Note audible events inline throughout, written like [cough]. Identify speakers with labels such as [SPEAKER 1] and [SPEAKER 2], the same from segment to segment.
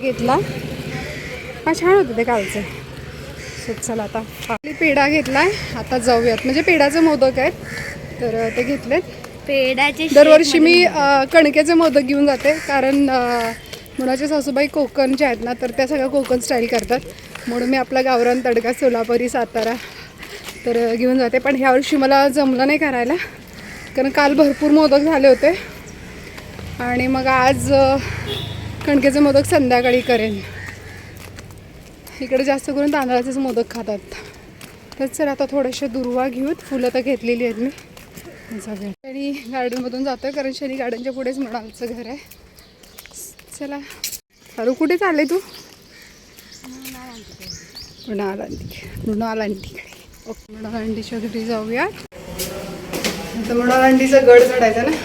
[SPEAKER 1] घेतला. हा छान होतं ते कालचं. सो चला आता. आपली पेढा घेतलाय. आता जाऊयात. म्हणजे पेढाचे मोदक आहेत तर ते घेतलेत.
[SPEAKER 2] पेडाचे
[SPEAKER 1] दरवर्षी मी कणकेचे मोदक घेऊन जाते. कारण अ, मुलाच्या सासूबाई कोकणच्या आहेत ना तर त्या सगळ्या कोकण स्टाईल करतात. म्हणून मी आपला गावरान तडका सोलापुरी सातारा तर घेऊन जाते. पण ह्यावर्षी मला जमलं नाही करायला. कारण काल भरपूर मोदक झाले होते. आणि मग आज कणकेचे मोदक संध्याकाळी करेन. इकडे जास्त करून तांदळाचेच मोदक खातात. तर चल आता थोडेसे दुर्वा घेऊत फुलं तर घेतलेली आहेत मी. जाऊया शनी गार्डनमधून जातो कारण शनी गार्डनच्या पुढेच मृणालचं घर आहे. चला. अरू कुठे चालले तू? मृणाल आंटी मृणाल आंटीकडे ओके मृणाल आंटीच्या घरी जाऊया. आता मृणाल आंटीचा गड चढायचा ना?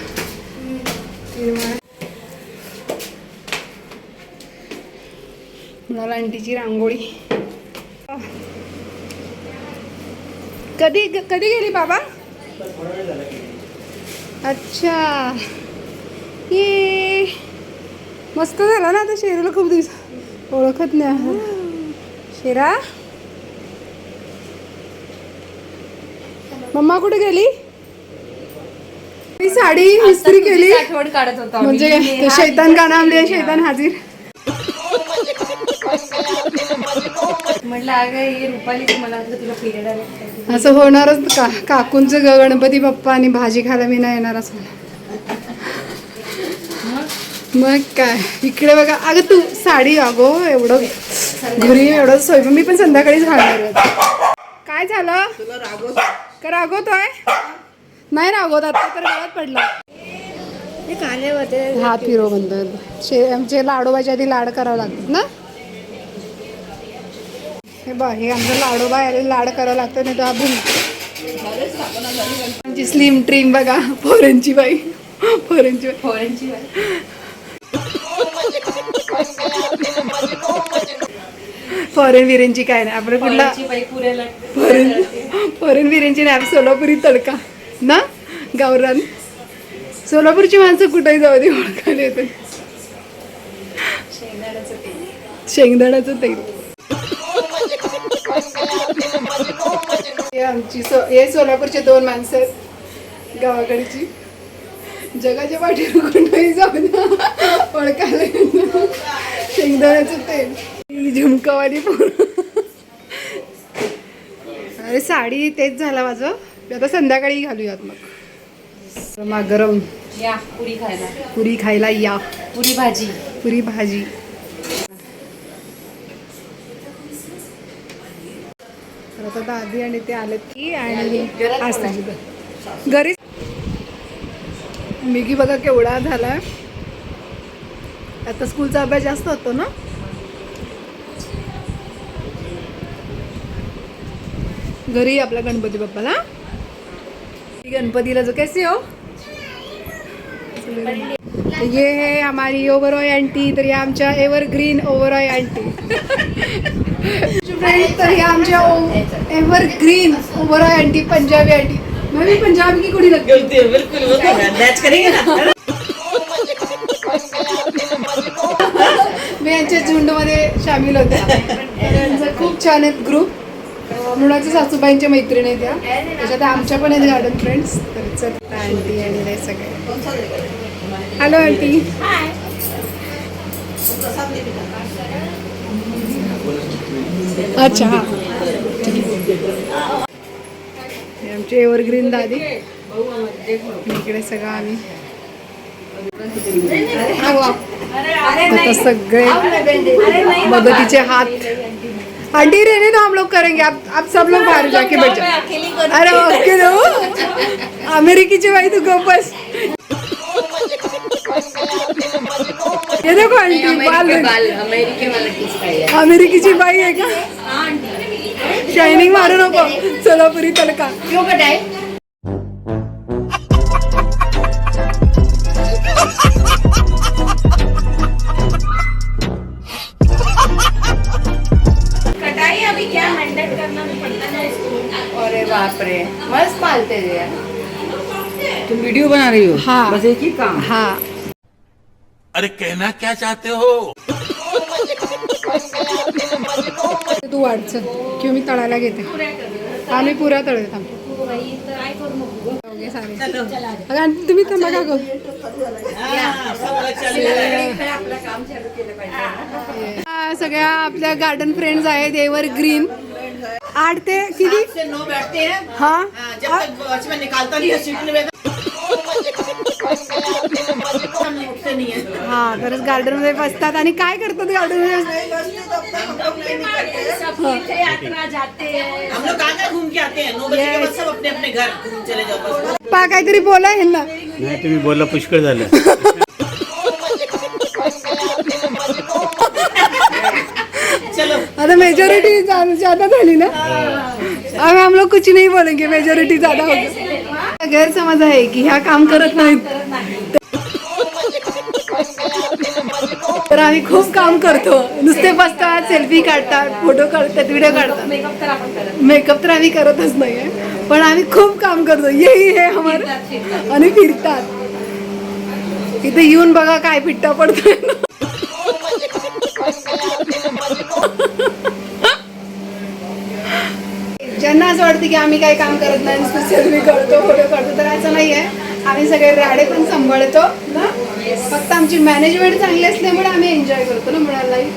[SPEAKER 1] मला आंटीची रांगोळी. कधी कधी गेली बाबा? अच्छा. ये. मस्त झाला ना आता शेरूला खूप दिवस. ओळखत नाही शेरा? मम्मा कुठे गेली? मी साडी इस्त्री केली.
[SPEAKER 2] आठवण काढत होतो
[SPEAKER 1] म्हणजे ते शैतान गाणं आणले शैतान हाजीर.
[SPEAKER 2] म्हटलं अगं हे रुपाली मला वाटलं तुला पिरियड आले.
[SPEAKER 1] असं होणारच का? काकूंचं ग- गणपती बाप्पा आणि भाजी खायला मी नाही येणार असं. मग काय? इकडे बघा. अगं तू साडी अगो एवढं घरी एवढं स्वयंपाक मी पण संध्याकाळीच घालणार आहे. काय झालं? का रागवतोय? नाही रागवत आता तर गळ्यात पडला.
[SPEAKER 2] होते
[SPEAKER 1] हात. फिरव म्हणतात शे आमचे लाडोबाच्या आधी लाड करावं लागतात ना? हे बघ हे आमचं लाडोबा याला लाड करावं लागतं नाही तर हा भूम आमची स्लिम ट्रीम बघा फोरेनची बाई. फोरेनची बाई.
[SPEAKER 2] फोरेनची
[SPEAKER 1] फॉरेन विरेनची काय नाही. आपलं कुठला? फॉरेन फॉरेन विरेनची नाही सोलापुरी तडका. ना? गावरान. सोलापूरची माणसं कुठेही जाऊ दे ओळखायला येते. शेंगदाण्याचं तेल. हे आमची सो हे सोलापूरचे दोन माणसं आहेत गावाकडची. जगाच्या पाठीवर कुठेही जाऊ दे ओळखायला शेंगदाण्याचं तेल. झुमकावाली पूर्ण अरे साडी तेच झाला माझं. आता संध्याकाळी घालूयात मग. मग गरम
[SPEAKER 2] या पुरी खायला.
[SPEAKER 1] पुरी खायला या.
[SPEAKER 2] पुरी भाजी.
[SPEAKER 1] पुरी भाजी. तर आता दादी आणि ते आलेत की आणि आज घरी. मिगी बघा केवढा झालाय आता स्कूलचा अभ्यास जास्त होतो ना? घरी आपला गणपती बाप्पाला. गणपतीला जो कैसे हो? ये है हमारी ओवरॉय आंटी तर या आमच्या एव्हरग्रीन ओवरॉय आंटी तर या आमच्या evergreen Oberoi aunty Punjabi aunty मैं भी पंजाब की कुड़ी लगती हूँ।
[SPEAKER 3] बिल्कुल मैच करेंगे ना? [laughs]
[SPEAKER 1] मी यांच्या झुंडमध्ये सामील होते. तर यांचा खूप छान आहेत ग्रुप मुळाच्या सासूबाईंच्या मैत्रिणी आहेत त्या त्याच्यात आमच्या पण आहेत गार्डन फ्रेंड्स तर आंटी आणि हे सगळे. Hello aunty. अच्छा आमचे एव्हरग्रीन दादी. इकडे सगळं आम्ही. आता सगळे मदतीचे हाथ आंटी रहने तो हम लोग करेंगे। आप आप सब लोग बाहर जाके बैठ जाओ। अरे ओके नो। अमेरिकी बाई तू गप बस। ये देखो आंटी बाल
[SPEAKER 2] अमेरिकी है? क्या?
[SPEAKER 1] बाई आहे का। शायनिंग मारू नको सोलापुरी तडका
[SPEAKER 3] रही हो।
[SPEAKER 1] हाँ।
[SPEAKER 3] बस एक ही काम।
[SPEAKER 1] हा।
[SPEAKER 4] अरे कहना क्या चाहते हो?
[SPEAKER 1] तू वाढच किंवा मी तळायला घेते? आम्ही पुरा तळत तुम्ही थांबा का गं. हा, सगळ्या आपल्या गार्डन फ्रेंड्स आहेत एवर ग्रीन आठ ते किती?
[SPEAKER 3] से नौ बैठते हैं?
[SPEAKER 1] हा
[SPEAKER 3] हाँ, जब तक वॉचमैन निकालता नहीं है सीट में है
[SPEAKER 1] हा तरच गार्डनमध्ये बसतात आणि काय करतात गार्डनमध्ये?
[SPEAKER 3] हम लोग कहाँ कहाँ घूम के आते हैं नौ बजे के बाद सब अपने अपने घर घूम चले जाओ बस
[SPEAKER 1] पा काहीतरी बोला ह्यांना.
[SPEAKER 5] नाही तुम्ही बोलला पुष्कळ झालं.
[SPEAKER 3] चलो.
[SPEAKER 1] आता मेजोरिटी ज्यादा झाली ना? अब हम लोग कुछ नहीं बोलेंगे मेजोरिटी ज्यादा हो गई गैरसमज आहे की ह्या काम करत नाहीत. तर आम्ही खूप काम करतो. नुसते बसतात सेल्फी काढतात फोटो काढतात व्हिडिओ काढतात.
[SPEAKER 2] मेकअप तर आपण करत
[SPEAKER 1] मेकअप तर आम्ही करतच नाहीये. पण आम्ही खूप काम करतो. यही हे हमर. आणि फिरतात. इथे येऊन बघा काय पिट्टा पडतोय. ज्यांना असं वाटतं की आम्ही काही काम करत नाही नुसतं सेल्फी काढतो फोटो काढतो तर असं नाही आहे आम्ही सगळे राडे पण सांभाळतो ना? फक्त आमची मॅनेजमेंट चांगली असल्यामुळे आम्ही एन्जॉय करतो ना मुलांनाही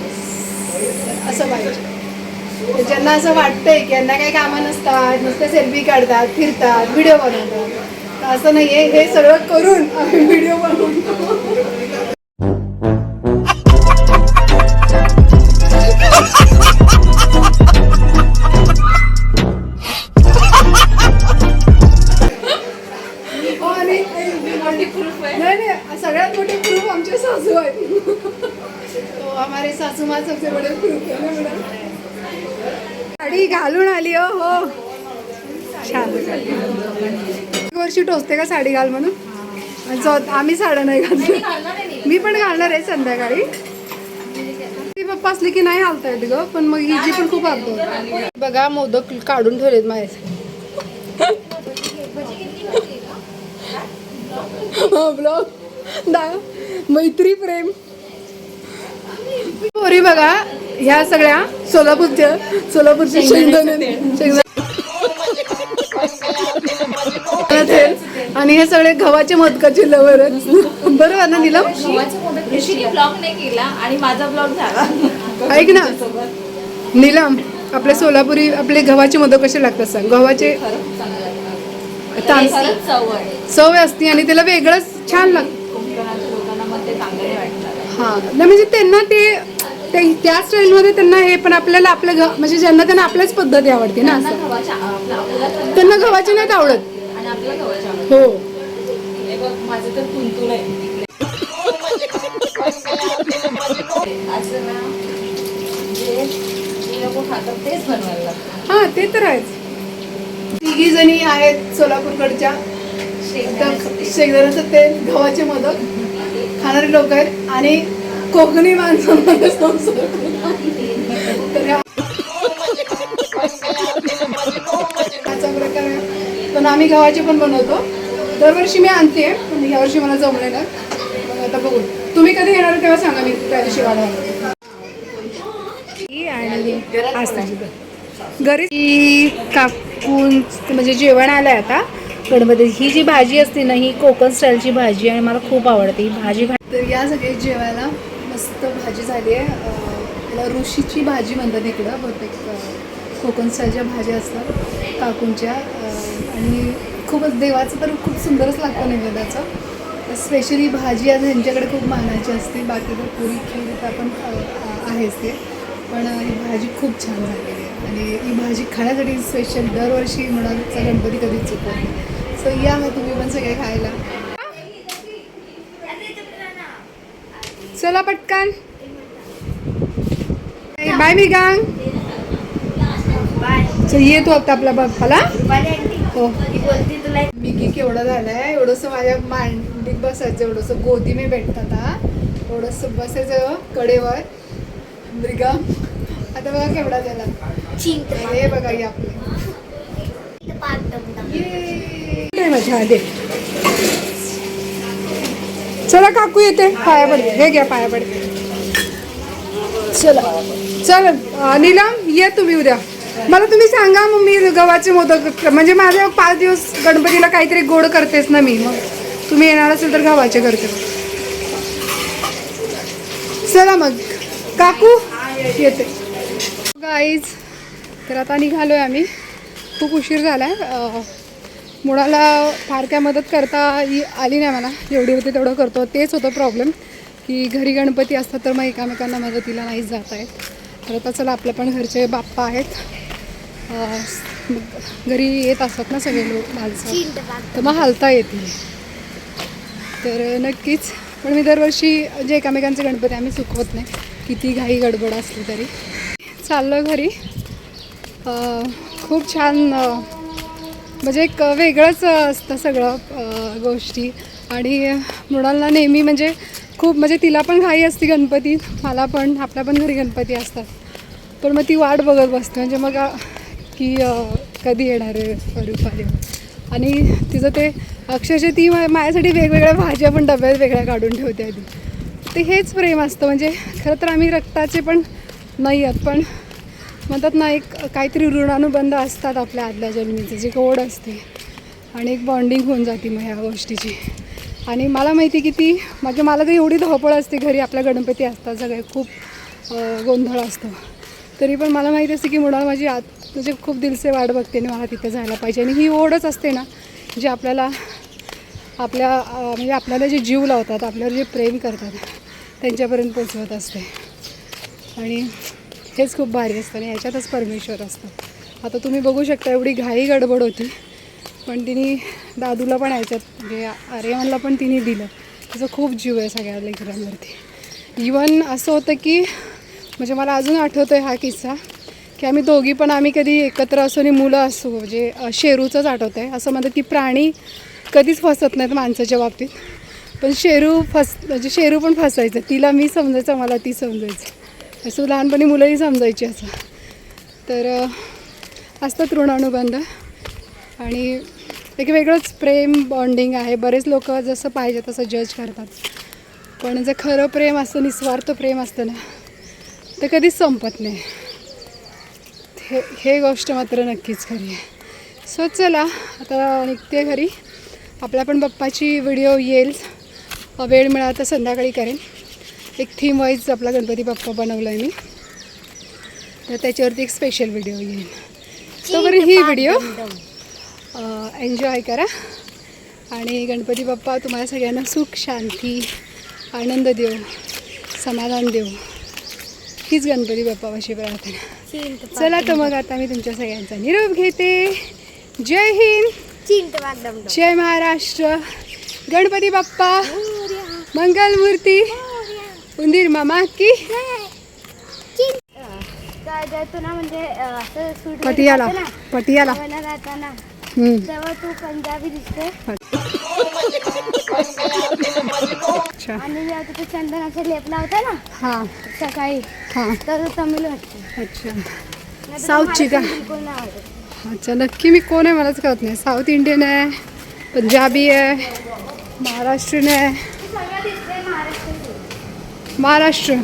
[SPEAKER 1] असं पाहिजे. ज्यांना असं वाटतंय की यांना काही कामं नसतात नुसते सेल्फी काढतात फिरतात व्हिडिओ बनवतात. असं नाही आहे हे सगळं करून आम्ही व्हिडिओ बनवतो. टोचते का साडी घाल म्हणून? आम्ही साड्या नाही घालतो मी पण घालणार आहे संध्याकाळी. ती पप्पा असली की नाही घालता येत ग पण मग हिची पण खूप आवडतो बघा मोदक काढून ठेवलेत माझ्या ब्लॉग. दा मैत्री प्रेम. पोरी बघा ह्या सगळ्या सोलापूरच्या सोलापूरच्या शेंगदाणे. शेंगदाणे. आणि हे सगळे गव्हाचे मोदकाचे लवर आहेत बरोबर ना निलम?
[SPEAKER 2] ब्लॉग नाही केला आणि माझा ब्लॉग झाला.
[SPEAKER 1] ऐक ना. निलम आपले सोलापुरी आपले गव्हाचे मोदक कसे लागतात सांग? गव्हाचे
[SPEAKER 2] चव
[SPEAKER 1] असते आणि त्याला वेगळंच छान लागतं हा. नाही म्हणजे त्यांना ते ते- त्या स्टाईलमध्ये त्यांना हे पण आपल्याला आपल्या म्हणजे ज्यांना त्यांना आपल्याच पद्धती आवडते ना
[SPEAKER 2] त्यांना
[SPEAKER 1] गव्हाचे नाहीत आवडत
[SPEAKER 2] आणि आपल्याला गव्हाच्या आवडतात.
[SPEAKER 1] हो.
[SPEAKER 2] हे बघ माझं तर तुंतुल आहे. असं ना जे जे लोक खातात तेच बनवायला लागतं.
[SPEAKER 1] हा ते तर आहेच. तिघी जणी आहेत सोलापूरकडच्या. तर शेंगदाण्याचं तेल गव्हाचे मोदक. खाणारे लोक आहेत. आणि कोकणी माणसांमध्ये संसार. तर ह्या- असा प्रकार. आहे. पण आम्ही गव्हाचे पण बनवतो. दरवर्षी मी आणते पण यावर्षी मला जमले ना. मग आता बघू. तुम्ही कधी येणार तेव्हा सांगा मी त्या दिवशी वाढवा आणि घरी काकून म्हणजे जेवण आलं आहे आता गणपती. ही जी भाजी असते ना ही कोकण स्टाईलची भाजी आणि मला खूप आवडते. ही भाजी तर या सगळे जेवायला मस्त भाजी झाली आहे. ऋषीची भाजी म्हणतात इकडं. बहुतेक कोकण स्टाईलच्या भाज्या असतात काकूंच्या. आणि खूपच देवाचं तर खूप सुंदरच लागतं नैवेद्याचं. स्पेशली भाजी आज ह्यांच्याकडे खूप मानाची असते बाकी तर पुरी खीर तर आपण आहेच ते. पण ही भाजी खूप छान झालेली आहे. आणि ही भाजी खाण्यासाठी स्पेशल दरवर्षी म्हणालचा गणपती कधीच चुकत नाही. सो या मग तुम्ही पण सगळे खायला. चला पटकन. बाय मी गांग चल ये तू आता आपला बाप्पाला. हो मी की केवढं झालंय? एवढंसं माझ्या मांडीत बसायचं एवढंसं गोदी मी भेटतात हा. एवढंसं बसायचं कडेवर. मृगा आता बघा केवढा झाला. हे बघा हे आपले. ये. दे माझ्या दे चला काकू येते. पाया पडते हे घ्या पाया पडते चला. चल. नीलम ये तुम्ही उद्या. मला तुम्ही सांगा मग मी गव्हाचे मोदक म्हणजे माझ्या पाच दिवस गणपतीला काहीतरी गोड करतेस ना मी मग तुम्ही येणार असेल तर गव्हाचे करते. चला मग. काकू? येते. गाईज तर आता निघालो आहे आम्ही. खूप उशीर झाला आहे मुळाला फार काय मदत करता आली नाही मला. जेवढी होती तेवढं करतो. तेच होतं प्रॉब्लेम की घरी गणपती असतात तर मग एकामेकांना मदतीला नाहीच जात आहेत तर आता चला आपल्या पण घरचे बाप्पा आहेत. घरी येत असतात ना सगळे लोक माणसं. तर मग हालता येतील. तर नक्कीच. पण मी दरवर्षी जे एकामेकांचे गणपती आम्ही चुकवत नाही. किती घाई गडबड असली तरी. चाललो घरी. खूप छान म्हणजे एक वेगळंच असतं सगळं गोष्टी. आणि मृणालला नेहमी म्हणजे खूप म्हणजे तिला पण घाई असते गणपती मला पण आपल्या पण घरी गणपती असतात. पण मग ती वाट बघत बसते. म्हणजे मग की कधी येणार आहे स्वरूप आले आणि तिचं ते अक्षरशः ती माझ्यासाठी वेगवेगळ्या भाज्या पण डब्यात वेगळ्या काढून ठेवते आधी. ते हेच प्रेम असतं. म्हणजे खरं तर आम्ही रक्ताचे पण नाही आहोत पण म्हणतात ना एक काहीतरी ऋणानुबंध असतात आपल्या आदल्या जन्मीचे जी गोड असते. आणि एक बॉन्डिंग होऊन जाते मग ह्या गोष्टीची. आणि मला माहिती की ती म्हणजे मला तर एवढी धावपळ असते घरी. आपल्या गणपती असतात सगळे खूप गोंधळ असतो. तरी पण मला माहिती असते की मुळात माझी आत म्हणजे खूप दिलसे वाट बघते आणि मला तिथं जायला पाहिजे. आणि ही ओढच असते ना जे आपल्याला आपल्या म्हणजे आपल्याला जे जीव लावतात आपल्यावर जे प्रेम करतात त्यांच्यापर्यंत पोचवत असते. आणि हेच खूप भारी असतं आणि ह्याच्यातच परमेश्वर असतं. आता तुम्ही बघू शकता एवढी घाई गडबड होती. पण तिने दादूला पण ह्याच्यात म्हणजे आर्यमनला पण तिने दिलं. तिचा खूप जीव आहे सगळ्या लेकरांवरती. इवन असं होतं की म्हणजे मला अजून आठवतो आहे हा किस्सा. की आम्ही दोघी पण आम्ही कधी एकत्र असो आणि मुलं असो म्हणजे शेरूचंच आठवतं आहे. असं म्हणतात की प्राणी कधीच फसत नाहीत माणसाच्या बाबतीत. पण शेरू फस म्हणजे शेरू पण फसायचं. तिला मी समजायचं मला ती समजायचं. असं लहानपणी मुलंही समजायची असं. तर अ, असतात ऋणानुबंध. आणि एक वेगळंच प्रेम बॉन्डिंग आहे. बरेच लोक जसं पाहिजे तसं जज करतात. पण जे खरं प्रेम असतं निस्वार्थ प्रेम असतं ना ते कधीच संपत नाही. हे हे गोष्ट मात्र नक्कीच खरी आहे. सो चला आता निघते घरी. आपल्या पण बाप्पाची व्हिडिओ येईल. वेळ मिळाला तर संध्याकाळी करेन. एक थीम वाईज आपला गणपती बाप्पा बनवला आहे मी. तर त्याच्यावरती एक स्पेशल व्हिडिओ येईल. तोपर्यंत ही व्हिडिओ एन्जॉय करा. आणि गणपती बाप्पा तुम्हाला सगळ्यांना सुख शांती आनंद देव समाधान देव हीच गणपती बाप्पापाशी प्रार्थना. चला तर मग आता मी तुमच्या सगळ्यांचा निरोप घेते. जय हिंद. जय महाराष्ट्र. गणपती बाप्पा. मंगलमूर्ती. उंदीर मामा की.
[SPEAKER 6] ना म्हणजे असं
[SPEAKER 1] पटियाला. पटियाला.
[SPEAKER 6] जाताना. तेव्हा तू पंजाबी दिसते
[SPEAKER 1] अच्छा
[SPEAKER 6] आणि जेव्हा तिथे चंदनाचा लेप लावता ना?
[SPEAKER 1] हां.
[SPEAKER 6] सकाळी.
[SPEAKER 1] हां.
[SPEAKER 6] तर तमिळ वाटते.
[SPEAKER 1] अच्छा.
[SPEAKER 6] नाहीतर
[SPEAKER 1] साऊथची का?
[SPEAKER 6] महाराष्ट्रीयन बिलकुल नाही आवडत.
[SPEAKER 1] अच्छा नक्की मी कोण आहे मलाच कळत नाही. साऊथ इंडियन आहे पंजाबी आहे महाराष्ट्रीयन आहे.
[SPEAKER 6] महाराष्ट्र.
[SPEAKER 1] महाराष्ट्र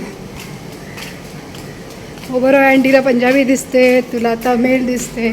[SPEAKER 1] हो बरोबर अँटीला पंजाबी दिसते तुला तमिळ दिसते.